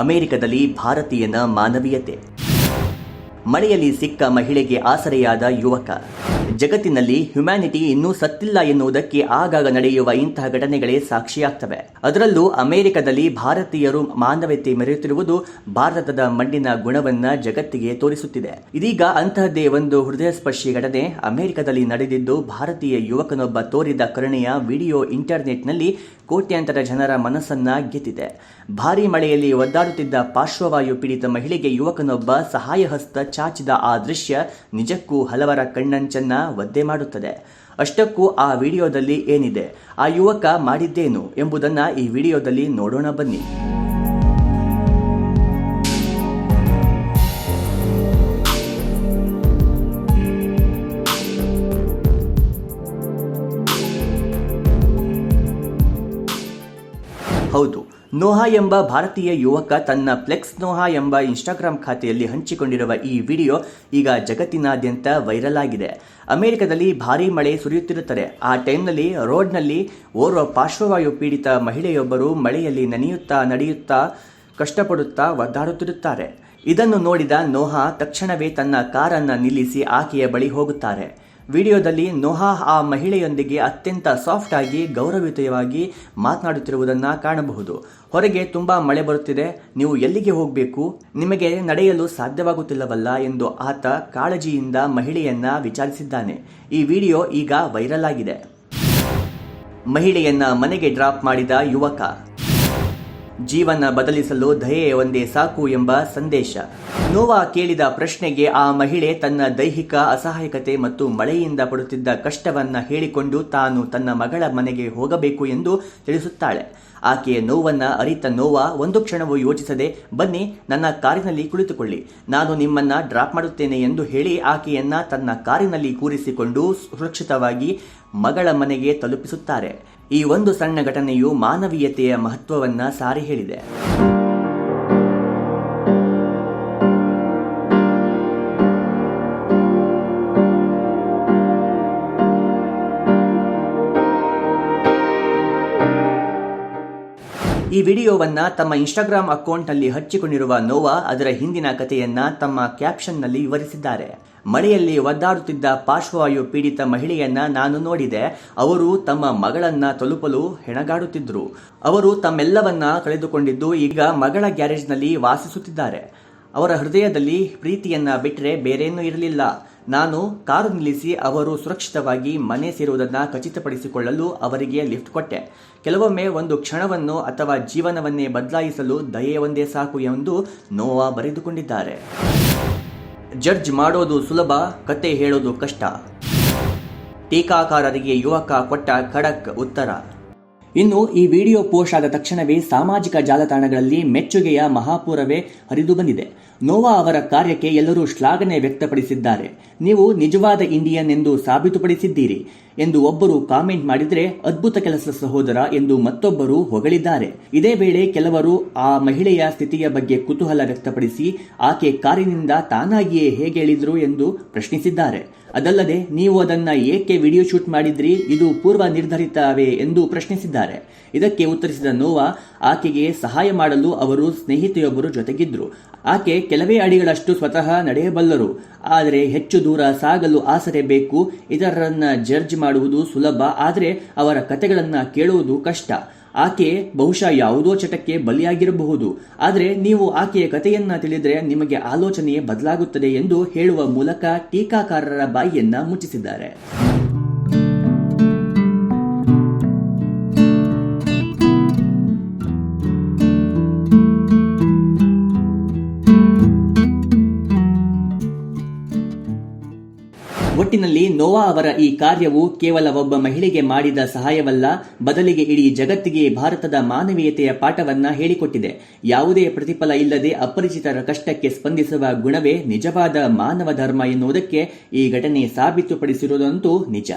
ಅಮೆರಿಕದಲ್ಲಿ ಭಾರತೀಯನ ಮಾನವೀಯತೆ. ಮಳೆಯಲ್ಲಿ ಸಿಕ್ಕ ಮಹಿಳೆಗೆ ಆಸರೆಯಾದ ಯುವಕ. ಜಗತ್ತಿನಲ್ಲಿ ಹ್ಯುಮ್ಯಾನಿಟಿ ಇನ್ನೂ ಸತ್ತಿಲ್ಲ ಎನ್ನುವುದಕ್ಕೆ ಆಗಾಗ ನಡೆಯುವ ಇಂತಹ ಘಟನೆಗಳೇ ಸಾಕ್ಷಿಯಾಗ್ತವೆ. ಅದರಲ್ಲೂ ಅಮೆರಿಕದಲ್ಲಿ ಭಾರತೀಯರು ಮಾನವೀಯತೆ ಮೆರೆಯುತ್ತಿರುವುದು ಭಾರತದ ಮಣ್ಣಿನ ಗುಣವನ್ನ ಜಗತ್ತಿಗೆ ತೋರಿಸುತ್ತಿದೆ. ಇದೀಗ ಅಂತಹದ್ದೇ ಒಂದು ಹೃದಯಸ್ಪರ್ಶಿ ಘಟನೆ ಅಮೆರಿಕದಲ್ಲಿ ನಡೆದಿದ್ದು, ಭಾರತೀಯ ಯುವಕನೊಬ್ಬ ತೋರಿದ ಕರುಣೆಯ ವಿಡಿಯೋ ಇಂಟರ್ನೆಟ್ನಲ್ಲಿ ಕೋಟ್ಯಾಂತರ ಜನರ ಮನಸ್ಸನ್ನ ಗೆದ್ದಿದೆ. ಭಾರೀ ಮಳೆಯಲ್ಲಿ ಒದ್ದಾಡುತ್ತಿದ್ದ ಪಾರ್ಶ್ವವಾಯು ಪೀಡಿತ ಮಹಿಳೆಗೆ ಯುವಕನೊಬ್ಬ ಸಹಾಯ ಹಸ್ತ ಚಾಚಿದ ಆ ದೃಶ್ಯ ನಿಜಕ್ಕೂ ಹಲವರ ಕಣ್ಣಂಚನ್ನ ಒದ್ದೆ ಮಾಡುತ್ತದೆ. ಅಷ್ಟಕ್ಕೂ ಆ ವಿಡಿಯೋದಲ್ಲಿ ಏನಿದೆ? ಆ ಯುವಕ ಮಾಡಿದ್ದೇನು ಎಂಬುದನ್ನ ಈ ವಿಡಿಯೋದಲ್ಲಿ ನೋಡೋಣ ಬನ್ನಿ. ಹೌದು ನೋಹಾ ಎಂಬ ಭಾರತೀಯ ಯುವಕ ತನ್ನ ಫ್ಲೆಕ್ಸ್ ನೋಹಾ ಎಂಬ ಇನ್ಸ್ಟಾಗ್ರಾಮ್ ಖಾತೆಯಲ್ಲಿ ಹಂಚಿಕೊಂಡಿರುವ ಈ ವಿಡಿಯೋ ಈಗ ಜಗತ್ತಿನಾದ್ಯಂತ ವೈರಲ್ ಆಗಿದೆ. ಅಮೆರಿಕದಲ್ಲಿ ಭಾರೀ ಮಳೆ ಸುರಿಯುತ್ತಿರುತ್ತದೆ. ಆ ಟೈಮ್ನಲ್ಲಿ ರೋಡ್ನಲ್ಲಿ ಓರ್ವ ಪಾರ್ಶ್ವವಾಯು ಪೀಡಿತ ಮಹಿಳೆಯೊಬ್ಬರು ಮಳೆಯಲ್ಲಿ ನೆನೆಯುತ್ತಾ ನಡೆಯುತ್ತಾ ಕಷ್ಟಪಡುತ್ತಾ ಒದ್ದಾಡುತ್ತಿರುತ್ತಾರೆ. ಇದನ್ನು ನೋಡಿದ ನೋಹಾ ತಕ್ಷಣವೇ ತನ್ನ ಕಾರನ್ನು ನಿಲ್ಲಿಸಿ ಆಕೆಯ ಬಳಿ ಹೋಗುತ್ತಾರೆ. ವಿಡಿಯೋದಲ್ಲಿ ನೋಹಾ ಆ ಮಹಿಳೆಯೊಂದಿಗೆ ಅತ್ಯಂತ ಸಾಫ್ಟ್ ಆಗಿ, ಗೌರವಯುತವಾಗಿ ಮಾತನಾಡುತ್ತಿರುವುದನ್ನು ಕಾಣಬಹುದು. ಹೊರಗೆ ತುಂಬಾ ಮಳೆ ಬರುತ್ತಿದೆ. ನೀವು ಎಲ್ಲಿಗೆ ಹೋಗಬೇಕು? ನಿಮಗೆ ನಡೆಯಲು ಸಾಧ್ಯವಾಗುತ್ತಿಲ್ಲವಲ್ಲ ಎಂದು ಆತ ಕಾಳಜಿಯಿಂದ ಮಹಿಳೆಯನ್ನ ವಿಚಾರಿಸಿದ್ದಾನೆ. ಈ ವಿಡಿಯೋ ಈಗ ವೈರಲ್ ಆಗಿದೆ. ಮಹಿಳೆಯನ್ನ ಮನೆಗೆ ಡ್ರಾಪ್ ಮಾಡಿದ ಯುವಕ. ಜೀವನ ಬದಲಿಸಲು ದಯೆ ಒಂದೇ ಸಾಕು ಎಂಬ ಸಂದೇಶ. ನೋವಾ ಕೇಳಿದ ಪ್ರಶ್ನೆಗೆ ಆ ಮಹಿಳೆ ತನ್ನ ದೈಹಿಕ ಅಸಹಾಯಕತೆ ಮತ್ತು ಮಳೆಯಿಂದ ಪಡುತ್ತಿದ್ದ ಕಷ್ಟವನ್ನ ಹೇಳಿಕೊಂಡು ತಾನು ತನ್ನ ಮಗಳ ಮನೆಗೆ ಹೋಗಬೇಕು ಎಂದು ತಿಳಿಸುತ್ತಾಳೆ. ಆಕೆಯ ನೋವನ್ನ ಅರಿತ ನೋವಾ ಒಂದು ಕ್ಷಣವೂ ಯೋಚಿಸದೆ, ಬನ್ನಿ, ನನ್ನ ಕಾರಿನಲ್ಲಿ ಕುಳಿತುಕೊಳ್ಳಿ. ನಾನು ನಿಮ್ಮನ್ನ ಡ್ರಾಪ್ ಮಾಡುತ್ತೇನೆ ಎಂದು ಹೇಳಿ ಆಕೆಯನ್ನ ತನ್ನ ಕಾರಿನಲ್ಲಿ ಕೂರಿಸಿಕೊಂಡು ಸುರಕ್ಷಿತವಾಗಿ ಮಗಳ ಮನೆಗೆ ತಲುಪಿಸುತ್ತಾರೆ. ಈ ಒಂದು ಸಣ್ಣ ಘಟನೆಯು ಮಾನವೀಯತೆಯ ಮಹತ್ವವನ್ನ ಸಾರಿ ಹೇಳಿದೆ. ವಿಡಿಯೋವನ್ನ ತಮ್ಮ ಇನ್ಸ್ಟಾಗ್ರಾಮ್ ಅಕೌಂಟ್ನಲ್ಲಿ ಹಚ್ಚಿಕೊಂಡಿರುವ ನೋವಾ ಅದರ ಹಿಂದಿನ ಕಥೆಯನ್ನ ತಮ್ಮ ಕ್ಯಾಪ್ಷನ್ನಲ್ಲಿ ವಿವರಿಸಿದ್ದಾರೆ. ಮಳೆಯಲ್ಲಿ ಒದ್ದಾಡುತ್ತಿದ್ದ ಪಾರ್ಶ್ವವಾಯು ಪೀಡಿತ ಮಹಿಳೆಯನ್ನ ನಾನು ನೋಡಿದೆ. ಅವರು ತಮ್ಮ ಮಗಳನ್ನ ತಲುಪಲು ಹೆಣಗಾಡುತ್ತಿದ್ದರು ಅವರು ತಮ್ಮೆಲ್ಲವನ್ನ ಕಳೆದುಕೊಂಡಿದ್ದು ಈಗ ಮಗಳ ಗ್ಯಾರೇಜ್ನಲ್ಲಿ ವಾಸಿಸುತ್ತಿದ್ದಾರೆ. ಅವರ ಹೃದಯದಲ್ಲಿ ಪ್ರೀತಿಯನ್ನ ಬಿಟ್ಟರೆ ಬೇರೇನೂ ಇರಲಿಲ್ಲ. ನಾನು ಕಾರು ನಿಲ್ಲಿಸಿ ಅವರು ಸುರಕ್ಷಿತವಾಗಿ ಮನೆ ಸೇರುವುದನ್ನು ಖಚಿತಪಡಿಸಿಕೊಳ್ಳಲು ಅವರಿಗೆ ಲಿಫ್ಟ್ ಕೊಟ್ಟೆ. ಕೆಲವೊಮ್ಮೆ ಒಂದು ಕ್ಷಣವನ್ನು ಅಥವಾ ಜೀವನವನ್ನೇ ಬದಲಾಯಿಸಲು ದಯೆ ಒಂದೇ ಸಾಕು ಎಂದು ನೋವಾ ಬರೆದುಕೊಂಡಿದ್ದಾರೆ. ಜಡ್ಜ್ ಮಾಡೋದು ಸುಲಭ, ಕತೆ ಹೇಳೋದು ಕಷ್ಟ. ಟೀಕಾಕಾರರಿಗೆ ಯುವಕ ಕೊಟ್ಟ ಖಡಕ್ ಉತ್ತರ. ಇನ್ನು ಈ ವಿಡಿಯೋ ಪೋಸ್ಟ್ ಆದ ತಕ್ಷಣವೇ ಸಾಮಾಜಿಕ ಜಾಲತಾಣಗಳಲ್ಲಿ ಮೆಚ್ಚುಗೆಯ ಮಹಾಪೂರವೇ ಹರಿದು ಬಂದಿದೆ. ನೋವಾ ಅವರ ಕಾರ್ಯಕ್ಕೆ ಎಲ್ಲರೂ ಶ್ಲಾಘನೆ ವ್ಯಕ್ತಪಡಿಸಿದ್ದಾರೆ. ನೀವು ನಿಜವಾದ ಇಂಡಿಯನ್ ಎಂದು ಸಾಬೀತುಪಡಿಸಿದ್ದೀರಿ ಎಂದು ಒಬ್ಬರು ಕಾಮೆಂಟ್ ಮಾಡಿದರೆ, ಅದ್ಭುತ ಕೆಲಸ ಸಹೋದರ ಎಂದು ಮತ್ತೊಬ್ಬರು ಹೊಗಳಿದ್ದಾರೆ. ಇದೇ ವೇಳೆ ಕೆಲವರು ಆ ಮಹಿಳೆಯ ಸ್ಥಿತಿಯ ಬಗ್ಗೆ ಕುತೂಹಲ ವ್ಯಕ್ತಪಡಿಸಿ, ಆಕೆ ಕಾರಿನಿಂದ ತಾನಾಗಿಯೇ ಹೇಗೆ ಹೇಳಿದ್ರು ಎಂದು ಪ್ರಶ್ನಿಸಿದ್ದಾರೆ. ಅದಲ್ಲದೆ ನೀವು ಅದನ್ನ ಏಕೆ ವಿಡಿಯೋ ಶೂಟ್ ಮಾಡಿದ್ರಿ? ಇದು ಪೂರ್ವ ನಿರ್ಧರಿತವೇ ಎಂದು ಪ್ರಶ್ನಿಸಿದ್ದಾರೆ. ಇದಕ್ಕೆ ಉತ್ತರಿಸಿದ ನೋವಾ, ಆಕೆಗೆ ಸಹಾಯ ಮಾಡಲು ಅವರು ಸ್ನೇಹಿತೆಯೊಬ್ಬರು ಜೊತೆಗಿದ್ರು. ಆಕೆ ಕೆಲವೇ ಅಡಿಗಳಷ್ಟು ಸ್ವತಃ ನಡೆಯಬಲ್ಲರು. ಆದರೆ ಹೆಚ್ಚು ದೂರ ಸಾಗಲು ಆಸರೆ ಬೇಕು. ಇದರನ್ನ ಜಡ್ಜ್ ಮಾಡುವುದು ಸುಲಭ. ಆದರೆ ಅವರ ಕತೆಗಳನ್ನ ಕೇಳುವುದು ಕಷ್ಟ. ಆಕೆ ಬಹುಶಃ ಯಾವುದೋ ಚಟಕ್ಕೆ ಬಲಿಯಾಗಿರಬಹುದು. ಆದರೆ ನೀವು ಆಕೆಯ ಕಥೆಯನ್ನ ತಿಳಿದರೆ ನಿಮಗೆ ಆಲೋಚನೆಯೇ ಬದಲಾಗುತ್ತದೆ ಎಂದು ಹೇಳುವ ಮೂಲಕ ಟೀಕಾಕಾರರ ಬಾಯಿಯನ್ನ ಮುಚ್ಚಿಸಿದ್ದಾರೆ. ಒಟ್ಟಿನಲ್ಲಿ ನೋವಾ ಅವರ ಈ ಕಾರ್ಯವು ಕೇವಲ ಒಬ್ಬ ಮಹಿಳೆಗೆ ಮಾಡಿದ ಸಹಾಯವಲ್ಲ, ಬದಲಿಗೆ ಇಡೀ ಜಗತ್ತಿಗೆ ಭಾರತದ ಮಾನವೀಯತೆಯ ಪಾಠವನ್ನ ಹೇಳಿಕೊಟ್ಟಿದೆ. ಯಾವುದೇ ಪ್ರತಿಫಲ ಇಲ್ಲದೆ ಅಪರಿಚಿತರ ಕಷ್ಟಕ್ಕೆ ಸ್ಪಂದಿಸುವ ಗುಣವೇ ನಿಜವಾದ ಮಾನವ ಧರ್ಮ ಎನ್ನುವುದಕ್ಕೆ ಈ ಘಟನೆ ಸಾಬೀತುಪಡಿಸಿರುವುದಂತೂ ನಿಜ.